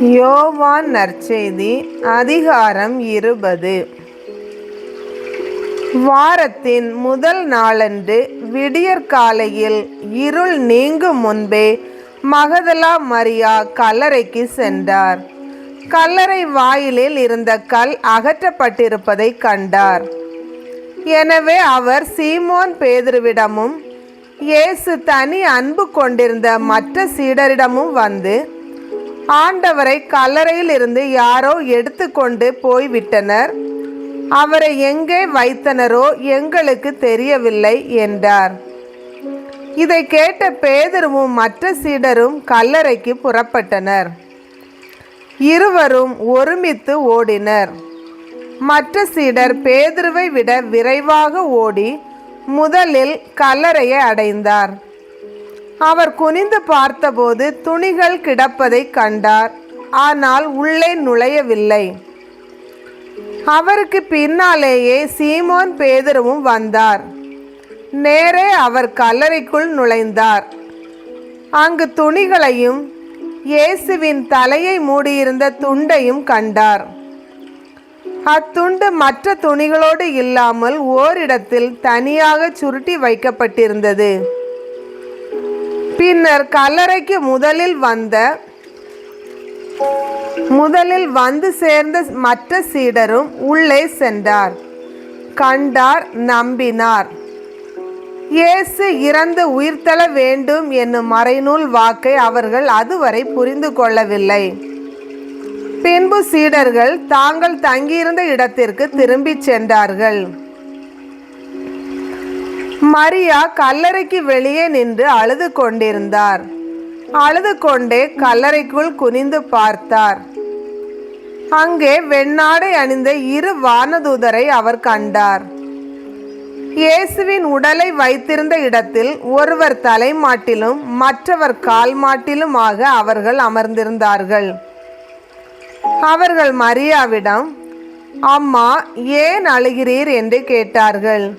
யோவான் நற்செய்தி அதிகாரம் இருபது. வாரத்தின் முதல் நாளன்று விடியற்காலையில் இருள் நீங்கும் முன்பே மகதலா மரியா கல்லறைக்கு சென்றார். கல்லறை வாயிலில் இருந்த கல் அகற்றப்பட்டிருப்பதை கண்டார். எனவே அவர் சீமோன் பேதுருவிடமும் இயேசு தனி அன்பு கொண்டிருந்த மற்ற சீடரிடமும் வந்து ஆண்டவரை கல்லறையில் இருந்து யாரோ எடுத்துக்கொண்டு போய்விட்டனர். அவரை எங்கே வைத்தனரோ எங்களுக்கு தெரியவில்லை என்றார். இதை கேட்ட பேதருவும் மற்ற சீடரும் கல்லறைக்கு புறப்பட்டனர். இருவரும் ஒருமித்து ஓடினர். மற்ற சீடர் பேதுருவை விட விரைவாக ஓடி முதலில் கல்லறையை அடைந்தார். அவர் குனிந்து பார்த்தபோது துணிகள் கிடப்பதை கண்டார். ஆனால் உள்ளே நுழையவில்லை. அவருக்கு பின்னாலேயே சீமோன் பேதுருவும் வந்தார். நேரே அவர் கல்லறைக்குள் நுழைந்தார். அங்கு துணிகளையும் இயேசுவின் தலையை மூடியிருந்த துண்டையும் கண்டார். அத்துண்டு மற்ற துணிகளோடு இல்லாமல் ஓரிடத்தில் தனியாக சுருட்டி வைக்கப்பட்டிருந்தது. பின்னர் கல்லறைக்கு முதலில் வந்த முதலில் வந்து சேர்ந்த மற்ற சீடரும் உள்ளே சென்றார். கண்டார் நம்பினார். இயேசு இறந்து உயிர்த்தள வேண்டும் என்னும் மறைநூல் வாக்கை அவர்கள் அதுவரை புரிந்து கொள்ளவில்லை. பின்பு சீடர்கள் தாங்கள் தங்கியிருந்த இடத்திற்கு திரும்பிச் சென்றார்கள். மரியா கல்லறைக்கு வெளியே நின்று அழுது கொண்டிருந்தார். அழுது கொண்டே கல்லறைக்குள் குனிந்து பார்த்தார். அங்கே வெண்ணாடை அணிந்த இரு வானதூதரை அவர் கண்டார். இயேசுவின் உடலை வைத்திருந்த இடத்தில் ஒருவர் தலைமாட்டிலும் மற்றவர் கால் மாட்டிலுமாக அவர்கள் அமர்ந்திருந்தார்கள். அவர்கள் மரியாவிடம் அம்மா ஏன் அழுகிறீர்? என்று கேட்டார்கள்.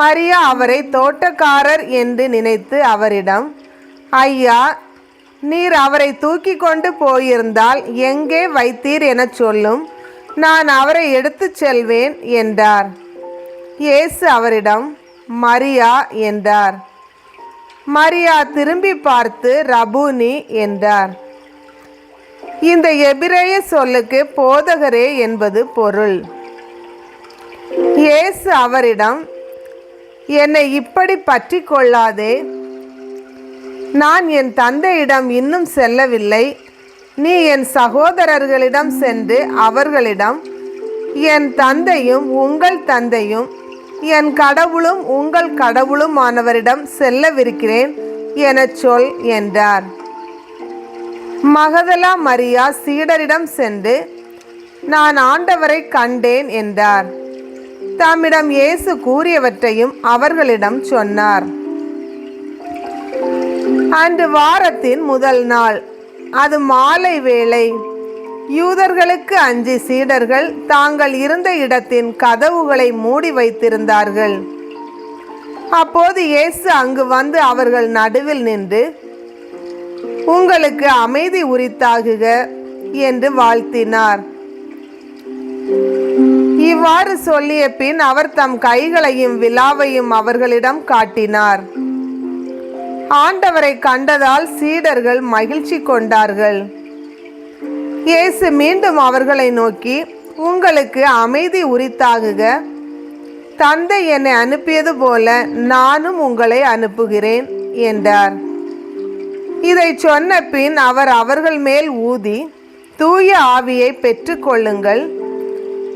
மரியா அவரை தோட்டக்காரர் என்று நினைத்து அவரிடம் ஐயா நீர் அவரை தூக்கி கொண்டு போயிருந்தால் எங்கே வைத்தீர் எனச் சொல்லும். நான் அவரை எடுத்துச் செல்வேன் என்றார். இயேசு அவரிடம் மரியா என்றார். மரியா திரும்பி பார்த்து ரபூனி என்றார். இந்த எபிரேய சொல்லுக்கு போதகரே என்பது பொருள். இயேசு அவரிடம் என்னை இப்படி பற்றி கொள்ளாதே நான் என் தந்தையிடம் இன்னும் செல்லவில்லை. நீ என் சகோதரர்களிடம் சென்று அவர்களிடம் என் தந்தையும் உங்கள் தந்தையும் என் கடவுளும் உங்கள் கடவுளும் ஆனவரிடம் செல்லவிருக்கிறேன் எனச் சொல் என்றார். மகதலா மரியா சீடரிடம் சென்று நான் ஆண்டவரை கண்டேன் என்றார். தம்மிடம் இயேசு கூறியவற்றையும் அவர்களிடம் சொன்னார். அன்று வாரத்தின் முதல் நாள் அது மாலை வேளை. யூதர்களுக்கு அஞ்சு சீடர்கள் தாங்கள் இருந்த இடத்தின் கதவுகளை மூடி வைத்திருந்தார்கள். அப்போது இயேசு அங்கு வந்து அவர்கள் நடுவில் நின்று உங்களுக்கு அமைதி உரித்தாகுக என்று வாழ்த்தினார். இவ்வாறு சொல்லிய பின் அவர் தம் கைகளையும் விழாவையும் அவர்களிடம் காட்டினார். ஆண்டவரை கண்டதால் சீடர்கள் மகிழ்ச்சி கொண்டார்கள். இயேசு மீண்டும் அவர்களை நோக்கி உங்களுக்கு அமைதி உரித்தாகுக. தந்தை என்னை அனுப்பியது போல நானும் உங்களை அனுப்புகிறேன் என்றார். இதை சொன்ன பின் அவர் அவர்கள் மேல் ஊதி தூய ஆவியை பெற்றுக்கொள்ளுங்கள்.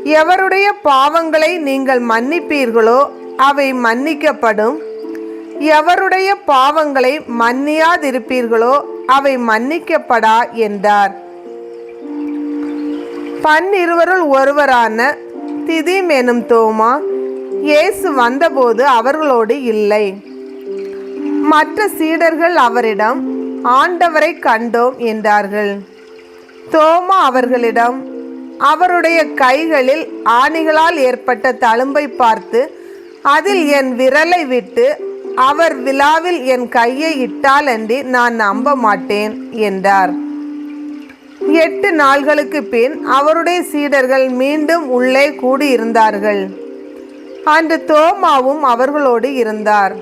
எவருடைய பாவங்களை நீங்கள் மன்னிப்பீர்களோ அவை மன்னிக்கப்படும். எவருடைய பாவங்களை மன்னியாதிருப்பீர்களோ அவை மன்னிக்கப்படா என்றார். பன்னிருவருள் ஒருவரான திதிம் எனும் தோமா இயேசு வந்தபோது அவர்களோடு இல்லை. மற்ற சீடர்கள் அவரிடம் ஆண்டவரை கண்டோம் என்றார்கள். தோமா அவர்களிடம் அவருடைய கைகளில் ஆணிகளால் ஏற்பட்ட தழும்பை பார்த்து அதில் என் விரலை விட்டு அவர் விழாவில் என் கையை இட்டாலன்றி நான் நம்ப மாட்டேன் என்றார். எட்டு நாள்களுக்கு பின் அவருடைய சீடர்கள் மீண்டும் உள்ளே கூடியிருந்தார்கள். அன்று தோமாவும் அவர்களோடு இருந்தார்.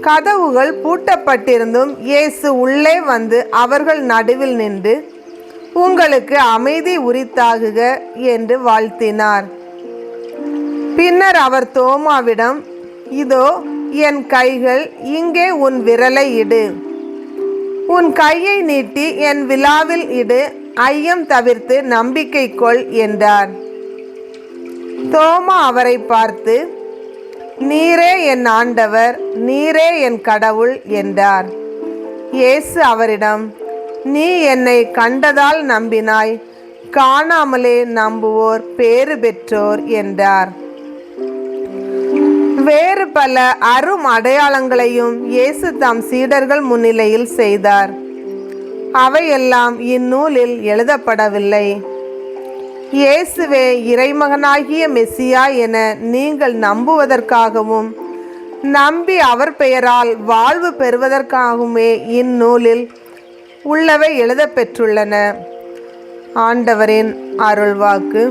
கதவுகள் பூட்டப்பட்டிருந்தும் இயேசு உள்ளே வந்து அவர்கள் நடுவில் நின்று உங்களுக்கு அமைதி உரித்தாகுக என்று வாழ்த்தினார். பின்னர் அவர் தோமாவிடம் இதோ என் கைகள் இங்கே உன் விரலை இடு. உன் கையை நீட்டி என் விழாவில் இடு ஐயம் தவிர்த்து நம்பிக்கை கொள் என்றார். தோமா அவரை பார்த்து நீரே என் ஆண்டவர் நீரே என் கடவுள் என்றார். இயேசு அவரிடம் நீ என்னை கண்டதால் நம்பினாய். காணாமலே நம்புவோர் பேறு பெற்றோர் என்றார். வேறு பல அரும் அடையாளங்களையும் இயேசு தாம் சீடர்கள் முன்னிலையில் செய்தார். அவையெல்லாம் இந்நூலில் எழுதப்படவில்லை. இயேசுவே இறைமகனாகிய மெஸ்ஸியா என நீங்கள் நம்புவதற்காகவும் நம்பி அவர் பெயரால் வாழ்வு பெறுவதற்காகவுமே இந்நூலில் உள்ளவை எழுதப்பெற்றுள்ளன ஆண்டவரின் அருள்வாக்கு.